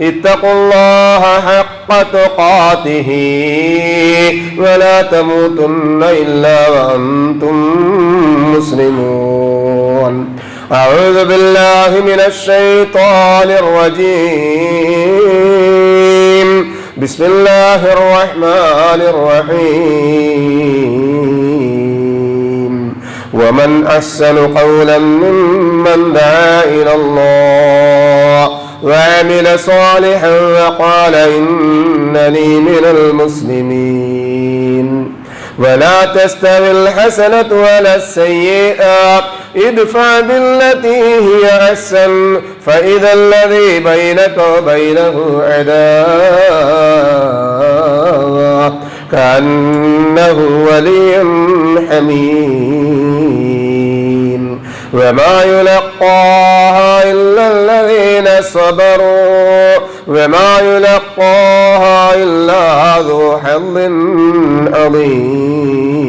اتقوا الله حق تقاته ولا تموتن إلا وأنتم مسلمون. أعوذ بالله من الشيطان الرجيم. بسم الله الرحمن الرحيم. ومن أحسن قولا ممن دعا إلى الله. وعمل صالحا وقال إنني من المسلمين. ولا تستوي الحسنة ولا السيئة. ادفع بالتي هي أحسن. فإذا الذي بينك وبينه عداوة. كأنه ولي حميم. وما يلقاها إلا الذين صبروا وما يلقاها إلا ذو حظ عظيم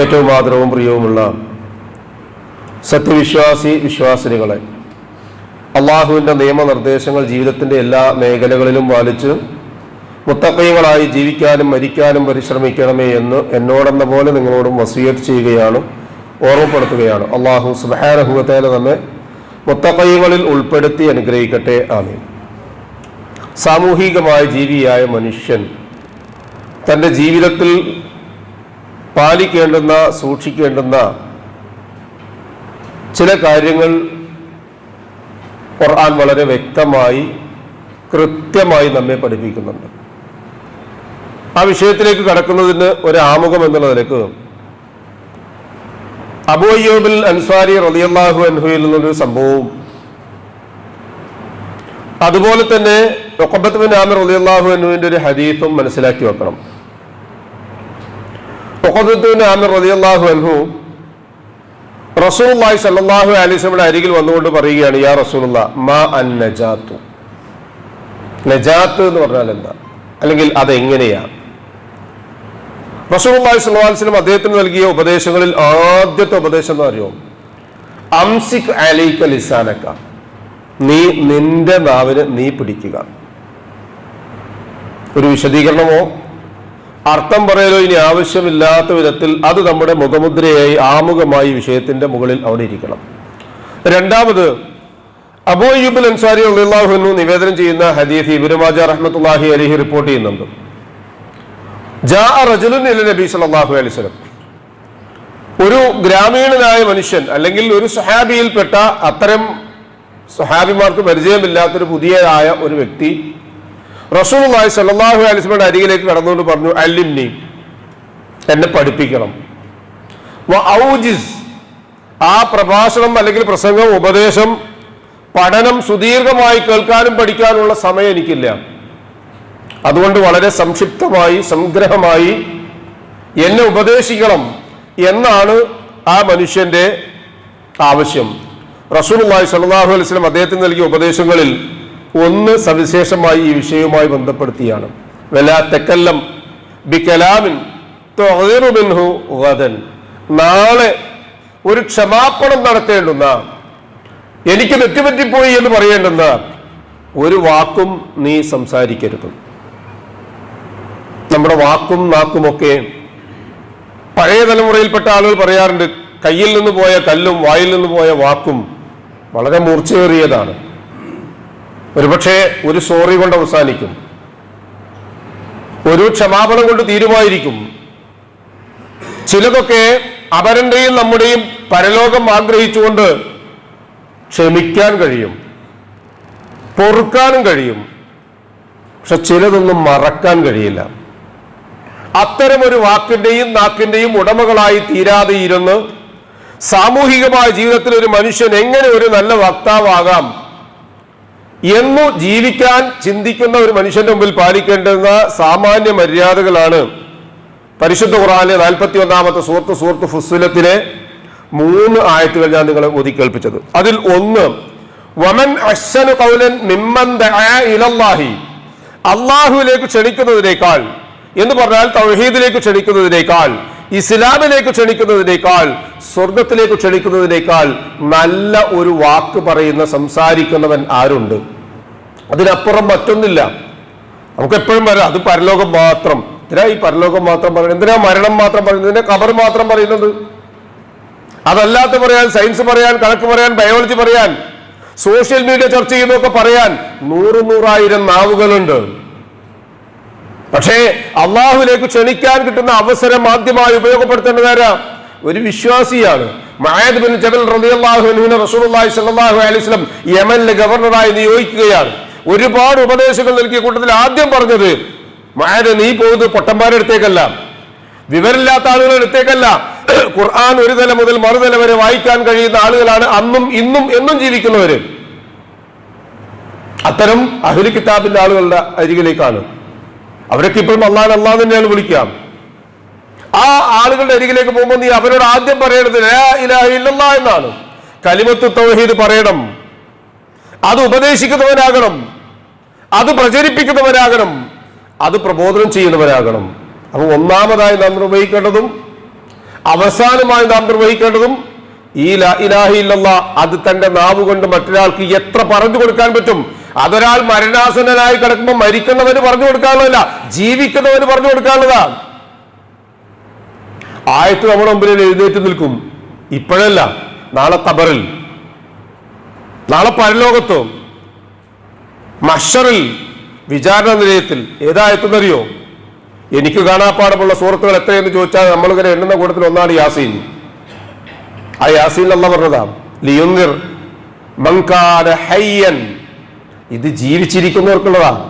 ഏറ്റവും ആദരവും പ്രിയവുമുള്ള സത്യവിശ്വാസി വിശ്വാസിനികളെ അള്ളാഹുവിൻ്റെ നിയമനിർദ്ദേശങ്ങൾ ജീവിതത്തിൻ്റെ എല്ലാ മേഖലകളിലും പാലിച്ച് മുത്തക്കൈകളായി ജീവിക്കാനും മരിക്കാനും പരിശ്രമിക്കണമേ എന്ന് എന്നോടെന്ന പോലെ നിങ്ങളോടും വസീയത്ത് ചെയ്യുകയാണ് ഓർമ്മപ്പെടുത്തുകയാണ്. അള്ളാഹു സുബാനഹുവത്തേല നമ്മെ മുത്തക്കൈകളിൽ ഉൾപ്പെടുത്തി അനുഗ്രഹിക്കട്ടെ. ആമീൻ. സാമൂഹികമായ ജീവിയായ മനുഷ്യൻ തന്റെ ജീവിതത്തിൽ പാലിക്കേണ്ടുന്ന സൂക്ഷിക്കേണ്ടുന്ന ചില കാര്യങ്ങൾ ഖുർആൻ വളരെ വ്യക്തമായി കൃത്യമായി നമ്മെ പഠിപ്പിക്കുന്നുണ്ട്. ആ വിഷയത്തിലേക്ക് കടക്കുന്നതിന് ഒരു ആമുഖം എന്നുള്ള നിലയ്ക്ക് അബു അയ്യൂബിൽ അൻസാരി റളിയല്ലാഹു അൻഹുയിൽ നിന്നൊരു സംഭവവും. അതുപോലെ തന്നെ ഒക്കബത്ത് ബിൻ റളിയല്ലാഹു അൻഹുവിന്റെ ഒരു ഹദീഫും മനസ്സിലാക്കി വെക്കണം. ഒക്കബത്ത് ബിൻ ആമിർ റളിയല്ലാഹു അൻഹു സല്ലല്ലാഹു അലൈഹി വസല്ലം അരികിൽ വന്നുകൊണ്ട് പറയുകയാണ് യാ റസൂലുള്ള മാ അൻ നജാത്തു നജാത്ത് എന്ന് പറഞ്ഞാൽ എന്താ? അല്ലെങ്കിൽ അതെങ്ങനെയാണ് അലൈഹി വസല്ലം അദ്ദേഹത്തിന് നൽകിയ ഉപദേശങ്ങളിൽ ആദ്യത്തെ ഉപദേശം എന്ന് അറിയോ അംസിക് അലൈക ലിസാനക നീ നിന്റെ നാവിന് നീ പിടിക്കുക. ഒരു വിശദീകരണമോ? അർത്ഥം പറയലോ ഇനി ആവശ്യമില്ലാത്ത വിധത്തിൽ അത് നമ്മുടെ മുഖമുദ്രയായി ആമുഖമായി വിഷയത്തിന്റെ മുകളിൽ അവിടെ ഇരിക്കണം. രണ്ടാമത് അബൂ അയ്യൂബ് അൻസാരി അള്ളാഹുനു നിവേദനം ചെയ്യുന്ന ഹദീഫ് ഇബിനുമാജ റഹ്മത്തുല്ലാഹി അലിഹി റിപ്പോർട്ട് ചെയ്യുന്നുണ്ട്. അലൈഹി ഒരു ഗ്രാമീണനായ മനുഷ്യൻ അല്ലെങ്കിൽ ഒരു സഹാബിയിൽപ്പെട്ട അത്തരം സഹാബിമാർക്ക് പരിചയമില്ലാത്തൊരു പുതിയതായ ഒരു വ്യക്തി റസൂലുള്ളാഹി സല്ലല്ലാഹു അലൈഹി വസല്ലമയുടെ അരികിലേക്ക് കടന്നുകൊണ്ട് പറഞ്ഞു അല്ലിംനി എന്നെ പഠിപ്പിക്കണം. ആ പ്രഭാഷണം അല്ലെങ്കിൽ പ്രസംഗം ഉപദേശം പഠനം സുദീർഘമായി കേൾക്കാനും പഠിക്കാനുള്ള സമയം എനിക്കില്ല. അതുകൊണ്ട് വളരെ സംക്ഷിപ്തമായി സംഗ്രഹമായി എന്നെ ഉപദേശിക്കണം എന്നാണ് ആ മനുഷ്യന്റെ ആവശ്യം. റസൂലുള്ളാഹി സ്വല്ലല്ലാഹു അലൈഹി വസല്ലം അദ്ദേഹത്തിന് നൽകിയ ഉപദേശങ്ങളിൽ ഒന്ന് സവിശേഷമായി ഈ വിഷയവുമായി ബന്ധപ്പെടുത്തിയാണ്. വലാ തെക്കല്ലം ബി കലാമിൻ ഗദൻ. നാളെ ഒരു ക്ഷമാപണം നടത്തേണ്ടുന്ന എനിക്ക് തെറ്റുപറ്റിപ്പോയി എന്ന് പറയേണ്ടുന്ന ഒരു വാക്കും നീ സംസാരിക്കരുത്. നമ്മുടെ വാക്കും നാക്കുമൊക്കെ പഴയ തലമുറയിൽപ്പെട്ട ആളുകൾ പറയാറുണ്ട് കയ്യിൽ നിന്ന് പോയ കല്ലും വായിൽ നിന്ന് പോയ വാക്കും വളരെ മൂർച്ചയേറിയതാണ്. ഒരുപക്ഷെ ഒരു സോറി കൊണ്ട് അവസാനിക്കും. ഒരു ക്ഷമാപണം കൊണ്ട് തീരുമായിരിക്കും. ചിലതൊക്കെ അവരന്റെയും നമ്മുടെയും പരലോകം ആഗ്രഹിച്ചുകൊണ്ട് ക്ഷമിക്കാൻ കഴിയും പൊറുക്കാനും കഴിയും. പക്ഷെ ചിലതൊന്നും മറക്കാൻ കഴിയില്ല. അത്തരം ഒരു വാക്കിന്റെയും നാക്കിന്റെയും ഉടമകളായി തീരാതെ ഇരുന്ന് സാമൂഹികമായ ജീവിതത്തിൽ ഒരു മനുഷ്യൻ എങ്ങനെ ഒരു നല്ല വക്താവാകാം എന്നു ജീവിക്കാൻ ചിന്തിക്കുന്ന ഒരു മനുഷ്യന്റെ മുമ്പിൽ പാലിക്കേണ്ടുന്ന സാമാന്യ മര്യാദകളാണ് പരിശുദ്ധ ഖുറാനിലെ നാൽപ്പത്തി ഒന്നാമത്തെ സുഹൃത്ത് സുഹൃത്ത് ഫുസുലത്തിലെ മൂന്ന് ആയത്തുകൾ ഞാൻ നിങ്ങളെ ഒതുക്കേൽപ്പിച്ചത് അതിൽ ഒന്ന് വമൻ അഹ്സനു ഖൗലൻ മിമ്മൻ അള്ളാഹുവിലേക്ക് ക്ഷണിക്കുന്നതിനേക്കാൾ എന്ന് പറഞ്ഞാൽ തൗഹീദിലേക്ക് ക്ഷണിക്കുന്നതിനേക്കാൾ ഇസ്ലാമിലേക്ക് ക്ഷണിക്കുന്നതിനേക്കാൾ സ്വർഗത്തിലേക്ക് ക്ഷണിക്കുന്നതിനേക്കാൾ നല്ല ഒരു വാക്ക് പറയുന്ന സംസാരിക്കുന്നവൻ ആരുണ്ട്? അതിനപ്പുറം മറ്റൊന്നില്ല. നമുക്ക് എപ്പോഴും പറയാം അത് പരലോകം മാത്രം. എന്തിനാ ഈ പരലോകം മാത്രം പറയുന്നത്? എന്തിനാ മരണം മാത്രം പറയുന്നത്? എന്തിനാ കബർ മാത്രം പറയുന്നത്? അതല്ലാത്ത പറയാൻ സയൻസ് പറയാൻ കണക്ക് പറയാൻ ബയോളജി പറയാൻ സോഷ്യൽ മീഡിയ ചർച്ച ചെയ്യുന്നൊക്കെ പറയാൻ നൂറ് നൂറായിരം നാവുകളുണ്ട്. പക്ഷേ അള്ളാഹുലേക്ക് ക്ഷണിക്കാൻ കിട്ടുന്ന അവസരം ആദ്യമായി ഉപയോഗപ്പെടുത്തേണ്ടത് ആരാ ഒരു വിശ്വാസിയാണ്. ബിൻ ജബൽ റസൂലുള്ളാഹി സ്വല്ലല്ലാഹു അലൈഹി വസല്ലം യമനിലെ ഗവർണറായി നിയോഗിക്കുകയാണ്. ഒരുപാട് ഉപദേശങ്ങൾ നൽകിയ കൂട്ടത്തിൽ ആദ്യം പറഞ്ഞത് മഹാദ് നീ പോകുന്നത് പൊട്ടന്മാരുടെ അടുത്തേക്കല്ല. വിവരമില്ലാത്ത ആളുകളുടെ അടുത്തേക്കല്ല. ഖുർആൻ ഒരു തല മുതൽ മറുതല വരെ വായിക്കാൻ കഴിയുന്ന ആളുകളാണ് അന്നും ഇന്നും എന്നും ജീവിക്കുന്നവര്. അത്തരം അഹ്ലി കിതാബിന്റെ ആളുകളുടെ അരികിലേക്കാണ്. അവരൊക്കെ ഇപ്പോഴും അള്ളാൻ അള്ളാഹ് തന്നെയാണ് വിളിക്കാം ആ ആളുകളുടെ അരികിലേക്ക് പോകുമ്പോൾ നീ അവരോട് ആദ്യം പറയണത് എന്നാണ്. കലിമത്ത് തൗഹീദ് പറയണം. അത് ഉപദേശിക്കുന്നവനാകണം. അത് പ്രചരിപ്പിക്കുന്നവരാകണം അത് പ്രബോധനം ചെയ്യുന്നവരാകണം അപ്പൊ ഒന്നാമതായി നാം നിർവഹിക്കേണ്ടതും അവസാനമായി നാം നിർവഹിക്കേണ്ടതും ഈ ലാ ഇലാഹ ഇല്ലല്ലാ അത് തന്റെ നാവ് കൊണ്ട് മറ്റൊരാൾക്ക് എത്ര പറഞ്ഞു കൊടുക്കാൻ പറ്റും അതൊരാൾ മരണാസന്നനായി കിടക്കുമ്പോൾ മരിക്കുന്നവന് പറഞ്ഞു കൊടുക്കാനുള്ളതല്ല ജീവിക്കുന്നവന് പറഞ്ഞു കൊടുക്കാനുള്ളതാണ് ആയത്ത് നമ്മുടെ മുമ്പിൽ എഴുന്നേറ്റ് നിൽക്കും. ഇപ്പോഴല്ല നാളെ തബറിൽ നാളെ പരലോകത്തോ. മഷറിൽ വിചാരണ നിലയത്തിൽ. ഏതായത്തെന്നറിയോ? എനിക്ക് കാണാപ്പാടമുള്ള സുഹൃത്തുക്കൾ എത്രയെന്ന് ചോദിച്ചാൽ നമ്മളിങ്ങനെ എണ്ണുന്ന കൂട്ടത്തിൽ ഒന്നാണ് യാസീൻ. ആ യാസീൻ അല്ല പറഞ്ഞതാ ലിയുന്നിർ മങ്കാന ഹയ്യൻ ഇത് ജീവിച്ചിരിക്കുന്നവർക്കുള്ളതാണ്.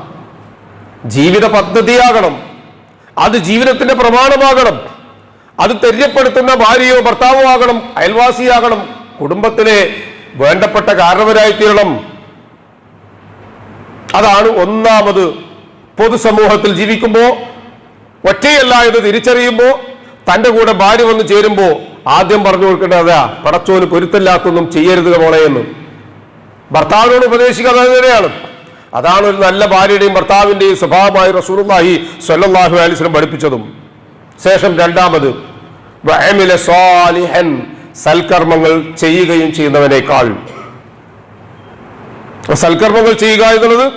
ജീവിത പദ്ധതിയാകണം. അത് ജീവിതത്തിന്റെ പ്രമാണമാകണം. അത് തെര്യപ്പെടുത്തുന്ന ഭാര്യയോ ഭർത്താവോ ആകണം അയൽവാസിയാകണം കുടുംബത്തിലെ വേണ്ടപ്പെട്ട കാരണവരായി തീരണം അതാണ് ഒന്നാമത് പൊതുസമൂഹത്തിൽ ജീവിക്കുമ്പോൾ ഒറ്റയല്ല എന്ന് തിരിച്ചറിയുമ്പോൾ തന്റെ കൂടെ ഭാര്യ വന്ന് ചേരുമ്പോൾ ആദ്യം പറഞ്ഞു കൊടുക്കേണ്ടത് പടച്ചോന് പൊരുത്തല്ലാത്തൊന്നും ചെയ്യരുത് മോളെ എന്ന്. ഭർത്താവിനോട് ഉപദേശിക്കുക തന്നെയാണ്. അതാണ് ഒരു നല്ല ഭാര്യയുടെയും ഭർത്താവിന്റെയും സ്വഭാവമായി റസൂലുള്ളാഹി സ്വല്ലല്ലാഹു അലിസ്ലം പഠിപ്പിച്ചതും. ശേഷം രണ്ടാമത് സൽക്കർമ്മങ്ങൾ ചെയ്യുകയും ചെയ്യുന്നവനേക്കാൾ. സൽക്കർമ്മങ്ങൾ ചെയ്യുക എന്നുള്ളത്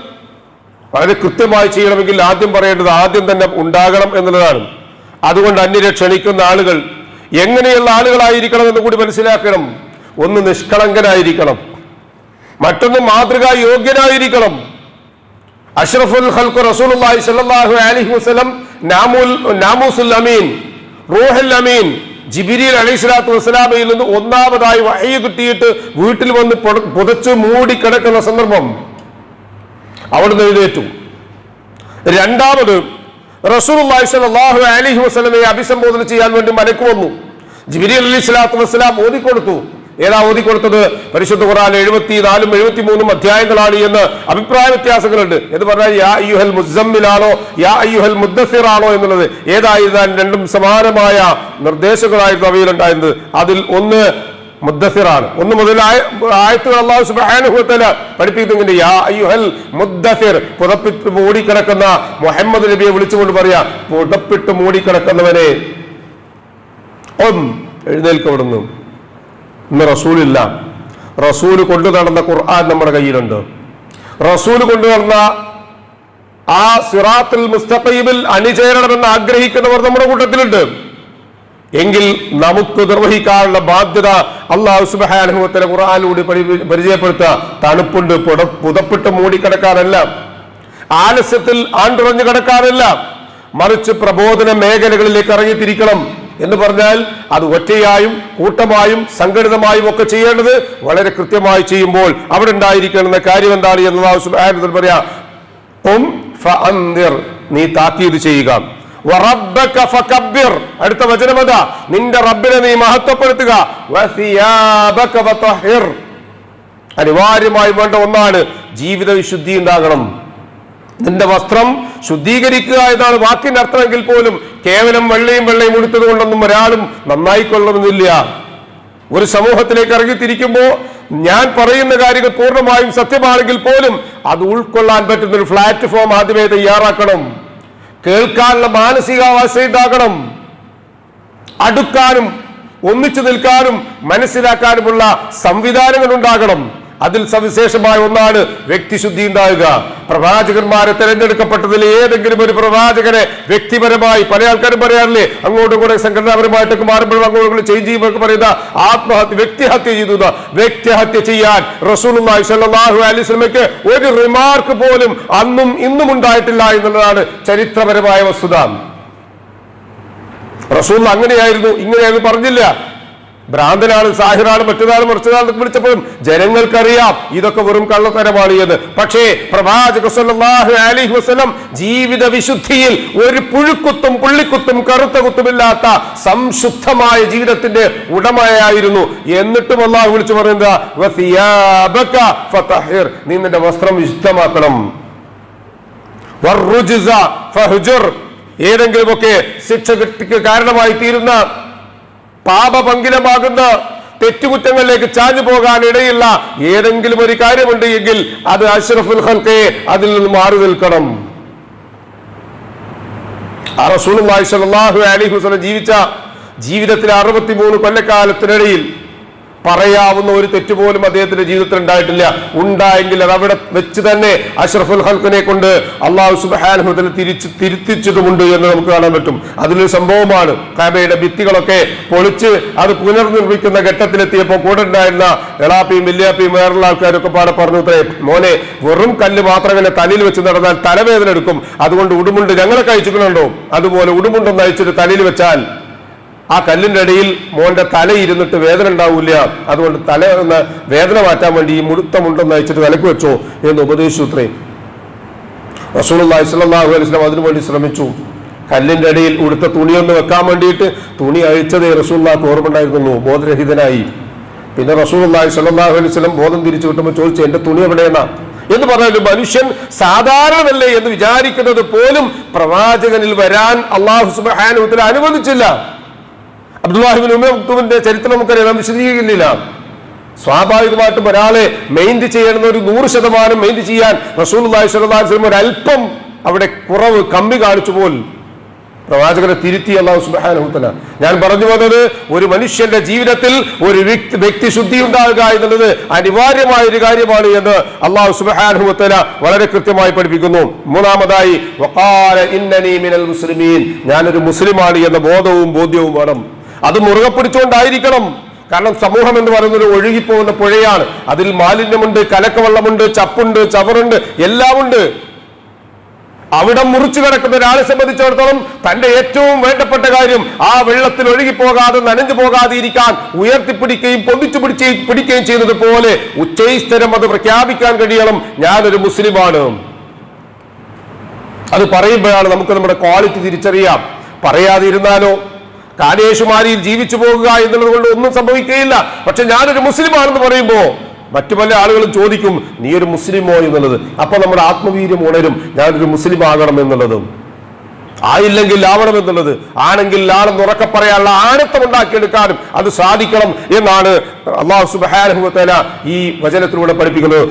വളരെ കൃത്യമായി ചെയ്യണമെങ്കിൽ ആദ്യം പറയേണ്ടത് ആദ്യം തന്നെ ഉണ്ടാകണം എന്നുള്ളതാണ്. അതുകൊണ്ട് അന്യരെ ക്ഷണിക്കുന്ന ആളുകൾ എങ്ങനെയുള്ള ആളുകളായിരിക്കണം എന്ന് കൂടി മനസ്സിലാക്കണം. ഒന്ന് നിഷ്കളങ്കനായിരിക്കണം. മറ്റൊന്ന് മാതൃകാ യോഗ്യനായിരിക്കണം അഷ്റഫുൽ ഖൽഖു റസൂലുള്ളാഹി സ്വല്ലല്ലാഹു അലൈഹി വസല്ലം നാമുൽ നാമൂസുൽ അമീൻ റൂഹുൽ അമീൻ ജിബിരിൽ അലൈഹി സ്വലാത്തു വസ്സലാമയിൽ നിന്ന് ഒന്നാമതായി വഹി കിട്ടിയിട്ട് വീട്ടിൽ വന്ന് പുതച്ചു മൂടി കിടക്കുന്ന സന്ദർഭം. അവിടുന്ന് എഴുന്നേറ്റു. രണ്ടാമത് റസൂലുള്ളാഹി സ്വല്ലല്ലാഹു അലൈഹി വസല്ലമയെ അഭിസംബോധന ചെയ്യാൻ വേണ്ടി മലക്ക് വന്നു. ജിബിരി അലൈഹി സ്വലാത്തു വസ്സലാം ഓതിക്കൊടുത്തു. ഏതാ ഓതി കൊടുത്തത് പരിശുദ്ധ ഖുറാൻ എഴുപത്തി നാലും എഴുപത്തി മൂന്നും അധ്യായങ്ങളാണ് എന്ന് അഭിപ്രായ വ്യത്യാസങ്ങളുണ്ട്. എന്ന് പറഞ്ഞാൽ യാ അയ്യുഹൽ മുസമ്മിലാണോ യാ അയ്യുഹൽ മുദ്ദസിർ ആണോ എന്നുള്ളത് ഏതായിരുന്നാൽ രണ്ടും സമാനമായ നിർദ്ദേശങ്ങളായിരുന്നു അവയിലുണ്ടായിരുന്നത്. അതിൽ ഒന്ന് മുദ്ദസിറാണ്. ഒന്ന് മുതൽ ആയ- ആയത്തുകൾ അള്ളാഹു സുബാനുഭവത്തിൽ പഠിപ്പിക്കുന്നുണ്ട് യാ അയ്യുഹൽ മുദ്ദസിർ പുതപ്പിട്ട് മൂടിക്കിടക്കുന്ന മുഹമ്മദ് നബിയെ വിളിച്ചുകൊണ്ട് പറയാ പുതപ്പിട്ട് മൂടിക്കിടക്കുന്നവനെ. ഒം എഴുന്നേൽക്കപ്പെടുന്നു. ഇന്ന് റസൂലില്ല. റസൂൽ കൊണ്ടു നടന്ന ഖുർആൻ നമ്മുടെ കയ്യിലുണ്ട്. റസൂൽ കൊണ്ടു നടന്ന ആ സിറാത്തുൽ മുസ്തഖീബിൽ അണിചേരണമെന്ന് ആഗ്രഹിക്കുന്നവർ നമ്മുടെ കൂട്ടത്തിലുണ്ട്. എങ്കിൽ നമുക്ക് നിർവഹിക്കാനുള്ള ബാധ്യത അള്ളാഹു സുബാനുഭവത്തിലെ ഖുർആാനിലൂടെ പരി- പരിചയപ്പെടുത്തുക. തണുപ്പുണ്ട് പുട- പുതപ്പിട്ട് മൂടിക്കിടക്കാനല്ല. ആലസ്യത്തിൽ ആണ്ടുറഞ്ഞു കിടക്കാനല്ല. മറിച്ച് പ്രബോധന മേഖലകളിലേക്ക് ഇറങ്ങിത്തിരിക്കണം. എന്ന് പറഞ്ഞാൽ അത് ഒറ്റയായും കൂട്ടമായും സംഘടിതമായും ഒക്കെ ചെയ്യേണ്ടത് വളരെ കൃത്യമായി ചെയ്യുമ്പോൾ അവിടെ ഉണ്ടായിരിക്കണമെന്ന കാര്യം എന്താണ് എന്ന് അള്ളാഹു സുബ്ഹാനഹു പറയാ. നീ താക്കീത് ചെയ്യുക. അടുത്ത വചനം വചനമത നിന്റെ റബ്ബിനെ നീ മഹത്വപ്പെടുത്തുക. അനിവാര്യമായി വേണ്ട ഒന്നാണ് ജീവിത വിശുദ്ധി ഉണ്ടാകണം. നിന്റെ വസ്ത്രം ശുദ്ധീകരിക്കുക എന്നാണ് വാക്കിന്റെ അർത്ഥമെങ്കിൽ പോലും കേവലം വെള്ളയും വെള്ളയും ഉടുത്തത് കൊണ്ടൊന്നും ഒരാളും നന്നായിക്കൊള്ളണമെന്നില്ല. ഒരു സമൂഹത്തിലേക്ക് ഇറങ്ങിത്തിരിക്കുമ്പോ ഞാൻ പറയുന്ന കാര്യങ്ങൾ പൂർണമായും സത്യമാണെങ്കിൽ പോലും അത് ഉൾക്കൊള്ളാൻ പറ്റുന്ന ഒരു പ്ലാറ്റ്ഫോം ആദ്യമേ തയ്യാറാക്കണം. കേൾക്കാനുള്ള മാനസികാവസ്ഥ ഉണ്ടാകണം. അടുക്കാനും ഒന്നിച്ചു നിൽക്കാനും മനസ്സിലാക്കാനുമുള്ള സംവിധാനങ്ങൾ ഉണ്ടാകണം. അതിൽ സവിശേഷമായ ഒന്നാണ് വ്യക്തിശുദ്ധി ഉണ്ടാവുക പ്രവാചകന്മാരെ തിരഞ്ഞെടുക്കപ്പെട്ടതിൽ ഏതെങ്കിലും ഒരു പ്രവാചകനെ വ്യക്തിപരമായി പല ആൾക്കാരും പറയാറില്ലേ അങ്ങോട്ടും കൂടെ സംഘടനാപരമായിട്ടൊക്കെ മാറുമ്പോഴും അങ്ങോട്ടും ചേഞ്ച് ചെയ്യുമ്പോൾ പറയുന്ന ആത്മഹത്യ വ്യക്തിഹത്യ ചെയ്തു വ്യക്തിഹത്യ ചെയ്യാൻ റസൂലുള്ളാഹി സല്ലാഹു അലൈഹി വസല്ലമയ്ക്ക് ഒരു റിമാർക്ക് പോലും അന്നും ഇന്നും ഉണ്ടായിട്ടില്ല എന്നുള്ളതാണ് ചരിത്രപരമായ വസ്തുത. റസൂൽ അങ്ങനെയായിരുന്നു ഇങ്ങനെയായിരുന്നു പറഞ്ഞില്ല. ഭ്രാന്തനാണ് സാഹിറാണ് മറ്റൊരാൾ മറിച്ചതാണെന്നൊക്കെ വിളിച്ചപ്പോഴും ജനങ്ങൾക്കറിയാം ഇതൊക്കെ വെറും കള്ളത്തരമാണ് എന്ന് പക്ഷേ പ്രവാചക സല്ലല്ലാഹു അലൈഹി വസല്ലം ജീവിത വിശുദ്ധിയിൽ ഒരു പുഴുക്കുത്തും പുള്ളിക്കുത്തും കറുത്ത കുത്തുമില്ലാത്ത സംശുദ്ധമായ ജീവിതത്തിന്റെ ഉടമയായിരുന്നു എന്നിട്ടും അള്ളാഹു വിളിച്ചു പറയുന്നത്. നീ നിന്റെ വസ്ത്രം വിശുദ്ധമാക്കണം. ഏതെങ്കിലുമൊക്കെ ശിക്ഷ കാരണമായി തീരുന്ന പാപപങ്കിലമാകുന്ന തെറ്റുകുറ്റങ്ങളിലേക്ക് ചാഞ്ഞു പോകാൻ ഇടയുള്ള ഏതെങ്കിലും ഒരു കാര്യമുണ്ട് എങ്കിൽ അത് അഷ്റഫുൽ ഹൽക്കെ അതിൽ നിന്ന് മാറി നിൽക്കണം. റസൂലുള്ളാഹി സ്വല്ലല്ലാഹു അലൈഹി വസല്ലം ജീവിച്ച ജീവിതത്തിലെ അറുപത്തിമൂന്ന് കൊല്ലക്കാലത്തിനിടയിൽ പറയാവുന്ന ഒരു തെറ്റുപോലും അദ്ദേഹത്തിന്റെ ജീവിതത്തിൽ ഉണ്ടായിട്ടില്ല. ഉണ്ടായെങ്കിൽ അത് അവിടെ വെച്ച് തന്നെ അഷ്റഫുൽ ഹൽക്കിനെ കൊണ്ട് അള്ളാഹു സുബാനുഹത്തിൽ തിരിച്ച് തിരുത്തിച്ചതുമുണ്ട് എന്ന് നമുക്ക് കാണാൻ പറ്റും. അതിലൊരു സംഭവമാണ് കാബയുടെ ഭിത്തികളൊക്കെ പൊളിച്ച് അത് പുനർനിർമ്മിക്കുന്ന ഘട്ടത്തിലെത്തിയപ്പോൾ കൂടെ ഉണ്ടായിരുന്ന എളാപ്പിയും വെല്ലിയാപ്പിയും വേറുള്ള ആൾക്കാരൊക്കെ പാടെ പറഞ്ഞു മോനെ വെറും കല്ല് മാത്രം ഇങ്ങനെ തലയിൽ വെച്ച് നടന്നാൽ തലവേദന എടുക്കും. അതുകൊണ്ട് ഉടുമുണ്ട് ഞങ്ങളൊക്കെ അയച്ചിട്ടുണ്ടോ? അതുപോലെ ഉടുമുണ്ടൊന്ന് അയച്ചിട്ട് തലയിൽ വെച്ചാൽ ആ കല്ലിന്റെ ഇടയിൽ മോന്റെ തല ഇരുന്നിട്ട് വേദന ഉണ്ടാവില്ല. അതുകൊണ്ട് തല ഒന്ന് വേദന മാറ്റാൻ വേണ്ടി ഈ മുടുത്ത അയച്ചിട്ട് തലക്ക് വെച്ചോ എന്ന് ഉപദേശിച്ചുത്രേ. റസൂലുള്ളാഹി സ്വല്ലല്ലാഹു അലൈഹി വസല്ലം അതിനു വേണ്ടി ശ്രമിച്ചു. കല്ലിന്റെ ഇടയിൽ ഉടുത്ത തുണിയൊന്ന് വെക്കാൻ വേണ്ടിയിട്ട് തുണി അഴിച്ചതേ റസൂലുള്ളാഹ്ക്ക് ഓർമ്മണ്ടായിരുന്നു ബോധരഹിതനായി. പിന്നെ റസൂലുള്ളാഹി സ്വല്ലല്ലാഹു അലൈഹി വസല്ലം ബോധം തിരിച്ചു കിട്ടുമ്പോൾ ചോദിച്ചു എന്റെ തുണി എവിടെയെന്നാ? എന്ന് പറഞ്ഞ മനുഷ്യൻ സാധാരണമല്ലേ എന്ന് വിചാരിക്കുന്നത് പോലും പ്രവാചകനിൽ വരാൻ അള്ളാഹു സുബ്ഹാനഹു അനുവദിച്ചില്ല. അബ്ദുല്ലാഹിബിൻ ഉമ്മത്തുവിന്റെ ചരിത്രം നമുക്കറിയാം. നാം വിശദീകരിക്കുന്നില്ല. സ്വാഭാവികമായിട്ടും ഒരാളെ മെയിന്റ് ചെയ്യണമെന്ന് ഒരു നൂറ് ശതമാനം മെയിന്റ് ചെയ്യാൻ റസൂൽ സ്വലം ഒരല്പം അവിടെ കുറവ് കമ്മി കാണിച്ചു പോൽ പ്രവാചകനെ തിരുത്തി അള്ളാഹു സുബാനഹുത്തല ഞാൻ പറഞ്ഞു വന്നത് ഒരു മനുഷ്യന്റെ ജീവിതത്തിൽ ഒരു വ്യക്തി വ്യക്തിശുദ്ധി ഉണ്ടാകുക എന്നുള്ളത് അനിവാര്യമായ ഒരു കാര്യമാണ് എന്ന് അള്ളാഹു സുബാനഹുത്തല വളരെ കൃത്യമായി പഠിപ്പിക്കുന്നു. മൂന്നാമതായി ഞാനൊരു മുസ്ലിമാണ് എന്ന ബോധവും ബോധ്യവും വേണം. അത് മുറുകെ പിടിച്ചുകൊണ്ടായിരിക്കണം. കാരണം സമൂഹം എന്ന് പറയുന്നത് ഒഴുകിപ്പോകുന്ന പുഴയാണ്. അതിൽ മാലിന്യമുണ്ട് കലക്കവെള്ളമുണ്ട് ചപ്പുണ്ട് ചവറുണ്ട് എല്ലാമുണ്ട്. അവിടെ മുറിച്ചു കിടക്കുന്ന ഒരാളെ സംബന്ധിച്ചിടത്തോളം തന്റെ ഏറ്റവും വേണ്ടപ്പെട്ട കാര്യം ആ വെള്ളത്തിൽ ഒഴുകിപ്പോകാതെ നനഞ്ഞു പോകാതെ ഇരിക്കാൻ ഉയർത്തിപ്പിടിക്കുകയും പൊന്തിച്ചു പിടിച്ച് പിടിക്കുകയും ചെയ്യുന്നത് പോലെ ഉച്ചൈസ്തരം അത് പ്രഖ്യാപിക്കാൻ കഴിയണം. ഞാനൊരു മുസ്ലിമാണ്. അത് പറയുമ്പോഴാണ് നമുക്ക് നമ്മുടെ ക്വാളിറ്റി തിരിച്ചറിയാം. പറയാതിരുന്നാലോ? കാലേശുമാരിയിൽ ജീവിച്ചു പോകുക എന്നുള്ളത് കൊണ്ട് ഒന്നും സംഭവിക്കുകയില്ല. പക്ഷെ ഞാനൊരു മുസ്ലിമാണെന്ന് പറയുമ്പോൾ മറ്റു പല ആളുകളും ചോദിക്കും നീ ഒരു മുസ്ലിമോ എന്നുള്ളത്? അപ്പൊ നമ്മുടെ ആത്മവീര്യം ഉണരും. ഞാനൊരു മുസ്ലിം ആകണം എന്നുള്ളതും. ആയില്ലെങ്കിൽ ആവണം എന്നുള്ളത്. ആണെങ്കിൽ ആണെന്ന് ഉറക്കെ പറയാനുള്ള ആനത്തം ഉണ്ടാക്കിയെടുക്കാനും അത് സാധിക്കണം എന്നാണ് അള്ളാഹു സുബാനുഭവത്തേന ഈ വചനത്തിലൂടെ പഠിപ്പിക്കുന്നത്.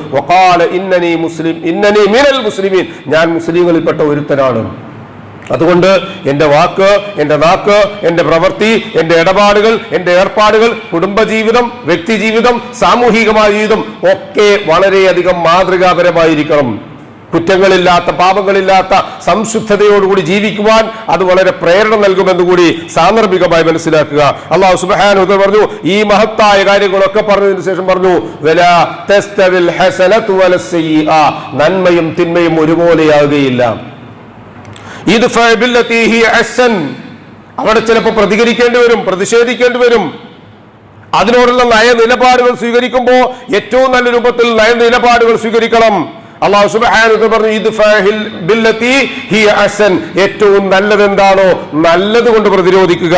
ഇന്നനി മുസ്ലിം ഇന്നനി മിനൽ മുസ്ലിമീൻ. ഞാൻ മുസ്ലിങ്ങളിൽപ്പെട്ട ഒരുത്തനാണ്. അതുകൊണ്ട് എന്റെ വാക്ക് എന്റെ നാക്ക് എന്റെ പ്രവൃത്തി എന്റെ ഇടപാടുകൾ എന്റെ ഏർപ്പാടുകൾ കുടുംബജീവിതം വ്യക്തി ജീവിതം സാമൂഹികമായ ജീവിതം ഒക്കെ വളരെയധികം മാതൃകാപരമായിരിക്കണം. കുറ്റങ്ങളില്ലാത്ത പാപങ്ങളില്ലാത്ത സംശുദ്ധതയോടുകൂടി ജീവിക്കുവാൻ അത് വളരെ പ്രേരണ നൽകുമെന്ന് കൂടി സാന്ദർഭികമായി മനസ്സിലാക്കുക. അള്ളാഹു സുബാൻ പറഞ്ഞു ഈ മഹത്തായ കാര്യങ്ങളൊക്കെ പറഞ്ഞതിന് ശേഷം പറഞ്ഞു. നന്മയും തിന്മയും ഒരുപോലെയാകുകയില്ല. അവിടെ ചിലപ്പോൾ പ്രതികരിക്കേണ്ടി വരും പ്രതിഷേധിക്കേണ്ടി വരും. അതിനോടുള്ള നയ നിലപാടുകൾ സ്വീകരിക്കുമ്പോൾ ഏറ്റവും നല്ല രൂപത്തിൽ നയ നിലപാടുകൾ സ്വീകരിക്കണം. അള്ളാഹു സുബ്ഹാനഹു പറഞ്ഞു ഇത് ഫഅഹിൽ ബില്ലത്തി. ഏറ്റവും നല്ലത് കൊണ്ട് പ്രതിരോധിക്കുക.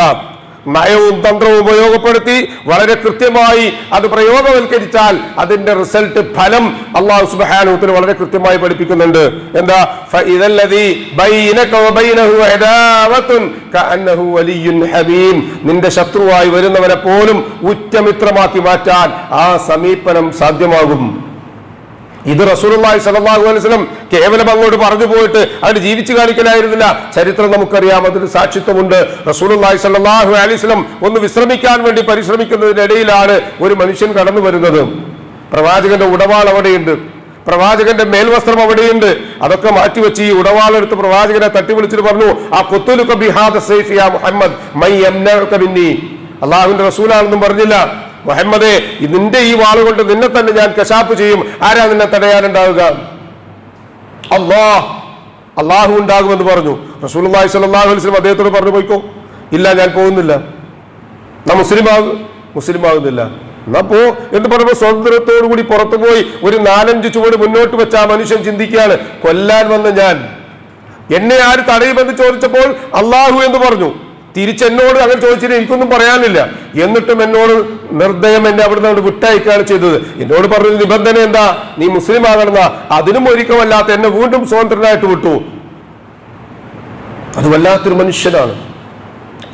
നയവും തന്ത്രവും ഉപയോഗപ്പെടുത്തി വളരെ കൃത്യമായി അത് പ്രയോഗവൽക്കരിച്ചാൽ അതിന്റെ റിസൾട്ട് ഫലം അള്ളാഹു സുബാനുത്തിന് വളരെ കൃത്യമായി പഠിപ്പിക്കുന്നുണ്ട്. എന്താ? നിന്റെ ശത്രുവായി വരുന്നവനെ പോലും ഉറ്റമിത്രമാക്കി മാറ്റാൻ ആ സമീപനം സാധ്യമാകും. ഇത് റസൂലുള്ളാഹി സ്വല്ലല്ലാഹു അലൈഹി വസല്ലം കേവലം അങ്ങോട്ട് പറഞ്ഞു പോയിട്ട് അവിടെ ജീവിച്ചു കാണിക്കലായിരുന്നില്ല. ചരിത്രം നമുക്കറിയാം അതിന് സാക്ഷിത്വമുണ്ട്. റസൂലുള്ളാഹി സ്വല്ലല്ലാഹു അലൈഹി വസല്ലം ഒന്ന് വിശ്രമിക്കാൻ വേണ്ടി പരിശ്രമിക്കുന്നതിനിടയിലാണ് ഒരു മനുഷ്യൻ കടന്നു വരുന്നത്. പ്രവാചകന്റെ ഉടവാൾ അവിടെയുണ്ട്. പ്രവാചകന്റെ മേൽവസ്ത്രം അവിടെയുണ്ട്. അതൊക്കെ മാറ്റിവെച്ച് ഈ ഉടവാളെടുത്ത് പ്രവാചകനെ തട്ടി വിളിച്ചിട്ട് പറഞ്ഞു ആ കൊത്തുലുക്ക ബിഹാദ് സൈഫിയ മുഹമ്മദ് മൈ എം മിന്നി അള്ളാഹുവിന്റെ റസൂലാണെന്നും പറഞ്ഞില്ല. മുഹമ്മദേ നിന്റെ ഈ വാളുകൊണ്ട് നിന്നെ തന്നെ ഞാൻ കശാപ്പ് ചെയ്യും. ആരാ നിന്നെ തടയാനുണ്ടാവുക? അള്ളാ അള്ളാഹു ഉണ്ടാകുമെന്ന് പറഞ്ഞു. അലൈഹി വസല്ലം അദ്ദേഹത്തോട് പറഞ്ഞു പോയിക്കോ. ഇല്ല ഞാൻ പോകുന്നില്ല. നാ മുസ്ലിം ആകും മുസ്ലിം ആകുന്നില്ല എന്നാ പോ. എന്ന് പറയുമ്പോൾ സ്വാതന്ത്ര്യത്തോടു കൂടി പുറത്തു പോയി ഒരു നാലഞ്ച് ചുവട് മുന്നോട്ട് വെച്ച ആ മനുഷ്യൻ ചിന്തിക്കുകയാണ് കൊല്ലാൻ വന്ന ഞാൻ. എന്നെ ആര് തടയുമെന്ന് ചോദിച്ചപ്പോൾ അള്ളാഹു എന്ന് പറഞ്ഞു. തിരിച്ചെന്നോട് അങ്ങനെ ചോദിച്ചിട്ട് എനിക്കൊന്നും പറയാനില്ല. എന്നിട്ടും എന്നോട് നിർദ്ദയം എന്നെ അവിടുന്ന് നിന്ന് വിട്ടയക്കുകയാണ് ചെയ്തത്. എന്നോട് പറഞ്ഞ നിബന്ധന എന്താ? നീ മുസ്ലിം ആകണമെന്ന. അതിനും ഒരുക്കമല്ലാത്ത എന്നെ വീണ്ടും സ്വതന്ത്രനായിട്ട് വിട്ടു. അത് വല്ലാത്തൊരു മനുഷ്യനാണ്.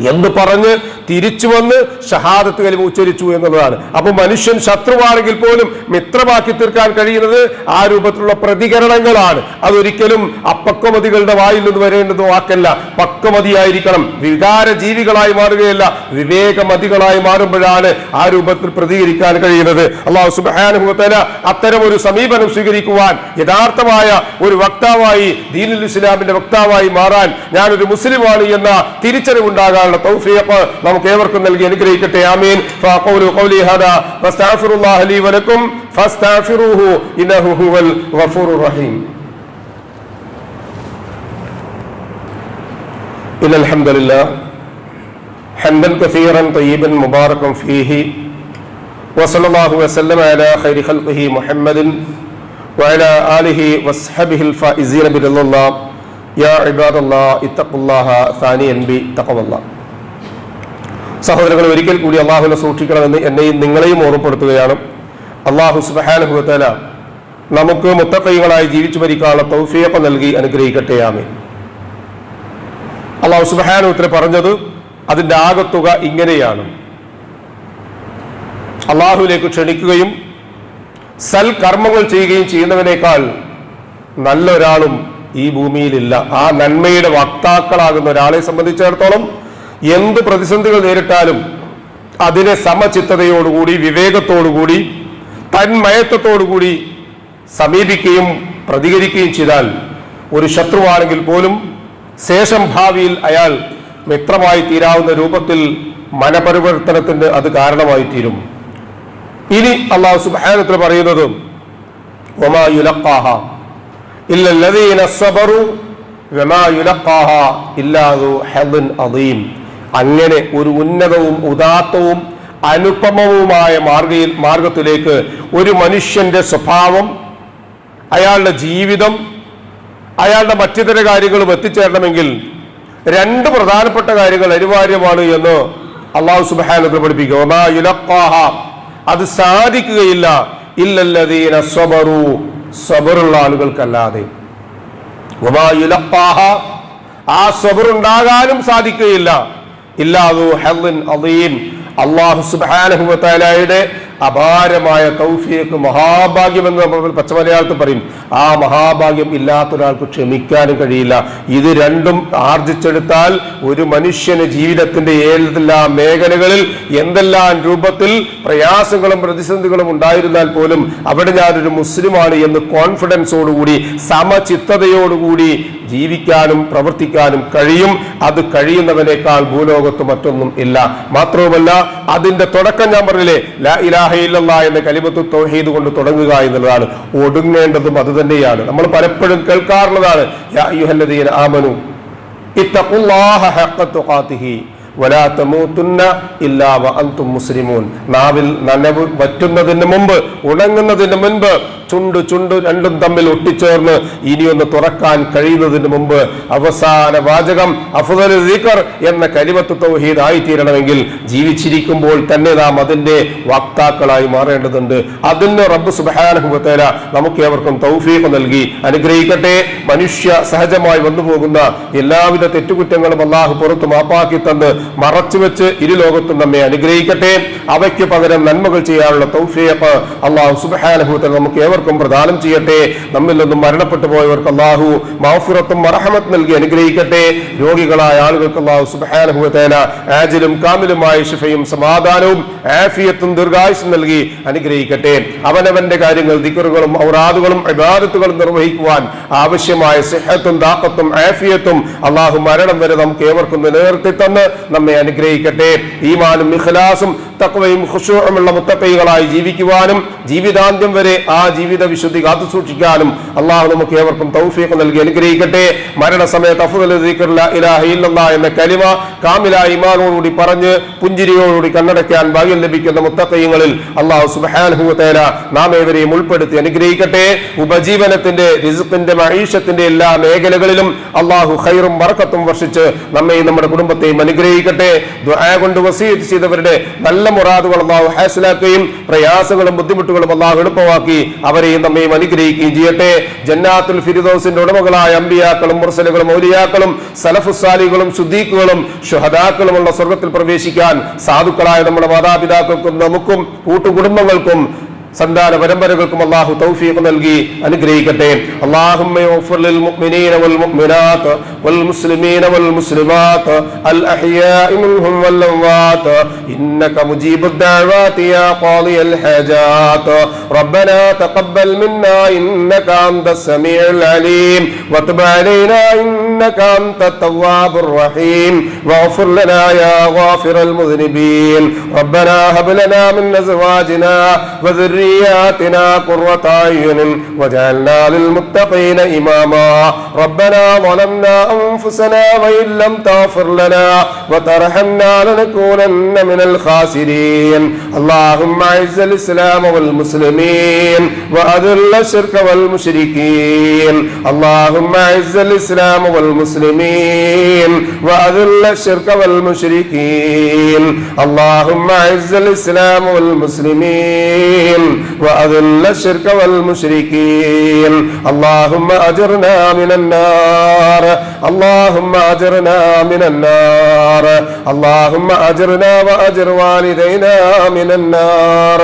എന്ന് പറഞ്ഞ് തിരിച്ചു വന്ന് ഷഹാദത്ത് കലിമ ഉച്ചരിച്ചു എന്നുള്ളതാണ്. അപ്പൊ മനുഷ്യൻ ശത്രുവാണെങ്കിൽ പോലും മിത്രമാക്കി തീർക്കാൻ കഴിയുന്നത് ആ രൂപത്തിലുള്ള പ്രതികരണങ്ങളാണ്. അതൊരിക്കലും അപ്പക്വമതികളുടെ വായിൽ നിന്ന് വരേണ്ടത് വാക്കല്ല. പക്വമതിയായിരിക്കണം. വികാര ജീവികളായി മാറുകയല്ല. വിവേകമതികളായി മാറുമ്പോഴാണ് ആ രൂപത്തിൽ പ്രതികരിക്കാൻ കഴിയുന്നത്. അള്ളാഹു സുബാനുഭവത്തല അത്തരം ഒരു സമീപനം സ്വീകരിക്കുവാൻ യഥാർത്ഥമായ ഒരു വക്താവായി ദീനുൽ ഇസ്ലാമിന്റെ വക്താവായി മാറാൻ ഞാനൊരു മുസ്ലിമാണ് എന്ന തിരിച്ചറിവുണ്ടാകാനുള്ള തൗഫീഖ് നമുക്ക് ഏവർക്കും നൽകി അനുഗ്രഹിക്കട്ടെ ആമീൻ ഫഅഖൂലു ഖൗലി ഹദാ വസ്തഗ്ഫിറുല്ലാഹ ലീ വലക്കും ഫസ്തഗ്ഫിറൂഹു ഇന്നഹു ഹുവൽ ഗഫൂറുർ റഹീം إن الحمد لله حمدا كثيرا طيبا مباركا فيه وصلى الله وسلم على خير خلقه محمد وعلى آله وصحبه الفائزين برضا الله يا عباد الله اتقوا الله ثانيا بتقوى الله സഹോദരങ്ങൾ ഒരിക്കൽ കൂടി അള്ളാഹുവിനെ സൂക്ഷിക്കണമെന്ന് എന്നെയും നിങ്ങളെയും ഓർമ്മപ്പെടുത്തുകയാണ്. അള്ളാഹു സുബഹാനുഭവത്തല നമുക്ക് മുത്തക്കൈകളായി ജീവിച്ചു മരിക്കാനുള്ള തൗഫിയപ്പ നൽകി അനുഗ്രഹിക്കട്ടെ ആമേ അള്ളാഹു സുബഹാനുത്തര പറഞ്ഞത് അതിന്റെ ആകത്തുക ഇങ്ങനെയാണ്. അള്ളാഹുവിലേക്ക് ക്ഷണിക്കുകയും സൽകർമ്മങ്ങൾ ചെയ്യുകയും ചെയ്യുന്നവനേക്കാൾ നല്ല ഒരാളും ഈ ഭൂമിയിലില്ല. ആ നന്മയുടെ വക്താക്കളാകുന്ന ഒരാളെ സംബന്ധിച്ചിടത്തോളം എന്ത് പ്രതിസന്ധികൾ നേരിട്ടാലും അതിനെ സമചിത്തതയോടുകൂടി വിവേകത്തോടുകൂടി തന്മയത്വത്തോടുകൂടി സമീപിക്കുകയും പ്രതികരിക്കുകയും ചെയ്താൽ ഒരു ശത്രുവാണെങ്കിൽ പോലും ശേഷം ഭാവിയിൽ അയാൾ മിത്രമായി തീരാവുന്ന രൂപത്തിൽ മനപരിവർത്തനത്തിന് അത് കാരണമായി തീരും. ഇനി അള്ളാഹു സുബാനത്തിൽ പറയുന്നത് ഒമാ അങ്ങനെ ഒരു ഉന്നതവും ഉദാത്തവും അനുപമവുമായ മാർഗയിൽ മാർഗത്തിലേക്ക് ഒരു മനുഷ്യന്റെ സ്വഭാവം അയാളുടെ ജീവിതം അയാളുടെ മറ്റിതര കാര്യങ്ങളും എത്തിച്ചേരണമെങ്കിൽ രണ്ട് പ്രധാനപ്പെട്ട കാര്യങ്ങൾ അനിവാര്യമാണ് എന്ന് അള്ളാഹു സുബാനത്തിൽ പഠിപ്പിക്കുക. അത് സാധിക്കുകയില്ല. ഇല്ലല്ലതീന സ്വബറു സ്വബറുള്ള ആളുകൾക്കല്ലാതെ. ആ സ്വബറുണ്ടാകാനും സാധിക്കുകയില്ല. ഇല്ലാതു ഹെല്ലിൻ അലീൻ അള്ളാഹു സുബാനഹുബത്താലയുടെ അപാരമായ തൗഫീഖ് മഹാഭാഗ്യം എന്ന് നമ്മൾ പച്ചമലയാളത്തിൽ പറയും. ആ മഹാഭാഗ്യം ഇല്ലാത്ത ഒരാൾക്ക് ക്ഷമിക്കാനും കഴിയില്ല. ഇത് രണ്ടും ആർജിച്ചെടുത്താൽ ഒരു മനുഷ്യന് ജീവിതത്തിന്റെ ഏതെല്ലാം മേഖലകളിൽ എന്തെല്ലാം രൂപത്തിൽ പ്രയാസങ്ങളും പ്രതിസന്ധികളും ഉണ്ടായിരുന്നാൽ പോലും അവിടെ ഞാനൊരു മുസ്ലിമാണ് എന്ന് കോൺഫിഡൻസോടുകൂടി സമചിത്തതയോടുകൂടി ജീവിക്കാനും പ്രവർത്തിക്കാനും കഴിയും. അത് കഴിയുന്നവനേക്കാൾ ഭൂലോകത്ത് മറ്റൊന്നും ഇല്ല. മാത്രവുമല്ല അതിന്റെ തുടക്കം ഞാൻ പറഞ്ഞില്ലേ ലാ ഇലാഹ ഇല്ലല്ലാ എന്ന കലിമത്ത് തൗഹീദ് കൊണ്ട് തുടങ്ങുക എന്നുള്ളതാണ്. ഒടുങ്ങേണ്ടതും അത് തന്നെയാണ്. നമ്മൾ പലപ്പോഴും കേൾക്കാറുള്ളതാണ് ആമനു നാവിൽ നനവ് വറ്റുന്നതിന് മുമ്പ് ഉണങ്ങുന്നതിന് മുൻപ് ചുണ്ട് ചുണ്ട് രണ്ടും തമ്മിൽ ഒട്ടിച്ചേർന്ന് ഇനിയൊന്ന് തുറക്കാൻ കഴിയുന്നതിന് മുമ്പ് അവസാന വാചകം അഫ്ദൽ ദിക്ർ എന്ന കരിമത്ത് തൗഹീദ് ആയിത്തീരണമെങ്കിൽ ജീവിച്ചിരിക്കുമ്പോൾ തന്നെ നാം അതിന്റെ വക്താക്കളായി മാറേണ്ടതുണ്ട്. അതിന് റബ്ബ് സുബ്ഹാനഹു വതആല നമുക്ക് ഏവർക്കും തൗഫീഖ് നൽകി. അനുഗ്രഹിക്കട്ടെ. മനുഷ്യ സഹജമായി വന്നു പോകുന്ന എല്ലാവിധ തെറ്റുകുറ്റങ്ങളും അള്ളാഹു പുറത്ത് മാപ്പാക്കി തന്ന് മറച്ചു വെച്ച് ഇരു ലോകത്തും നമ്മെ അനുഗ്രഹിക്കട്ടെ. അവയ്ക്ക് പകരം നന്മകൾ ചെയ്യാനുള്ള തൗഫീഖ് അള്ളാഹു സുബ്ഹാനഹു വതആല നമുക്ക് ഏവർക്കും പ്രദാനം ചെയ്യട്ടെ. നമ്മിൽ നിന്നും മരണപ്പെട്ടു പോയവർക്ക് അള്ളാഹു മാഫുറത്തും മറഹമത്ത് നൽകി അനുഗ്രഹിക്കട്ടെ. രോഗികളായ ആളുകൾക്ക് അള്ളാഹു സുബ്ഹാനഹു വതആല ആജിലും കാമിലുമായ ശിഫയും സമാധാനവും ആഫിയത്തും ദീർഘായുസും നൽകി അനുഗ്രഹിക്കട്ടെ. അവനവന്റെ കാര്യങ്ങൾ ദിക്കറുകളും ഔറാദുകളും ഇബാദത്തുകളും നിർവഹിക്കുവാൻ ആവശ്യമായ സിഹത്തും ദാഖത്തും ആഫിയത്തും അള്ളാഹു മരണം വരെ നമുക്ക് ഏവർക്കും നിലനിർത്തി തന്ന് നമ്മെ അനുഗ്രഹിക്കട്ടെ. ഈമാനും ഇഖ്ലാസും തക്വയും ഖുശൂഉമുള്ള മുത്തക്കൈകളായി ജീവിക്കുവാനും ജീവിതാന്ത്യം വരെ ആ ജീവിത വിശുദ്ധി കാത്തു സൂക്ഷിക്കാനും അള്ളാഹു നമുക്ക് ഏവർക്കും തൗഫീഖ് നൽകി അനുഗ്രഹിക്കട്ടെ. മരണസമയത്ത് അഫ്ദൽ ദിക്ർ ലാ ഇലാഹ ഇല്ലല്ലാഹ് എന്ന കലിമ കാമില ഇമാനോടുകൂടി പറഞ്ഞ് പുഞ്ചിരിയോടുകൂടി കണ്ണടയ്ക്കാൻ ഭാഗ്യം ലഭിക്കുന്ന മുത്തക്കയ്യങ്ങളിൽ അള്ളാഹു സുബ്ഹാനഹു വതആല നാം ഏവരെയും ഉൾപ്പെടുത്തി അനുഗ്രഹിക്കട്ടെ. ഉപജീവനത്തിന്റെ റിസ്ഖിന്റെ മഹീഷത്തിന്റെ എല്ലാ മേഖലകളിലും അള്ളാഹു ഖൈറും വറക്കത്തും വർഷിച്ച് നമ്മെയും നമ്മുടെ കുടുംബത്തെയും അനുഗ്രഹിക്കട്ടെ. കൊണ്ട് വസീത് ചെയ്തവരുടെ നല്ല മുറാദുകൾ അള്ളാഹു ഹാസിലാക്കുകയും പ്രയാസങ്ങളും ബുദ്ധിമുട്ടുകളും അള്ളാഹു എളുപ്പമാക്കി അവരെയും നമ്മയും അനുഗ്രഹിക്കുകയും ചെയ്യട്ടെ. ജന്നാത്തുൽ ഫിരിദോസിന്റെ ഉടമകളായ അമ്പിയാക്കളും മുർസലുകളും ഔലിയാക്കളും സലഫുസാലികളും ശുദ്ധീക്കുകളും ഷുഹദാക്കളുമുള്ള സ്വർഗത്തിൽ പ്രവേശിക്കാൻ സാധുക്കളായ നമ്മുടെ മാതാപിതാക്കൾക്കും നമുക്കും കൂട്ടുകുടുംബങ്ങൾക്കും സന്താന പരമ്പരകൾക്കും അള്ളാഹു തൗഫീഖ് നൽകി അനുഗ്രഹിക്കട്ടെ اللهم اغفر للمؤمنين والمؤمنات والمسلمين والمسلمات الأحياء منهم والأموات إنك مجيب الدعوات يا قاضي الحاجات ربنا تقبل منا إنك أنت السميع العليم وتب علينا إنك أنت التواب الرحيم واغفر لنا يا غافر المذنبين ربنا هب لنا من أزواجنا وذرياتنا قرة أعين واجعلنا للمتقين إماما ربنا ظلمنا أنفسنا وإن لم تغفر لنا وترحمنا لنكونن من الخاسرين اللهم أعز الإسلام والمسلمين وأذل الشرك والمشركين اللهم أعز الإسلام والمسلمين وأذل الشرك والمشركين اللهم أعز الإسلام والمسلمين وأذل الشرك والمشركين. اللهم أجرنا من النار. اللهم أجرنا من النار. اللهم أجرنا وأجر والدينا من النار.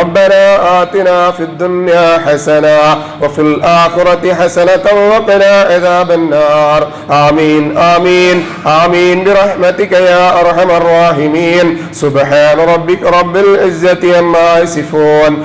ربنا آتنا في الدنيا حسنة وفي الآخرة حسنة وقنا عذاب النار. آمين آمين آمين. برحمتك يا أرحم الراحمين. سبحان ربك رب العزة عما يصفون.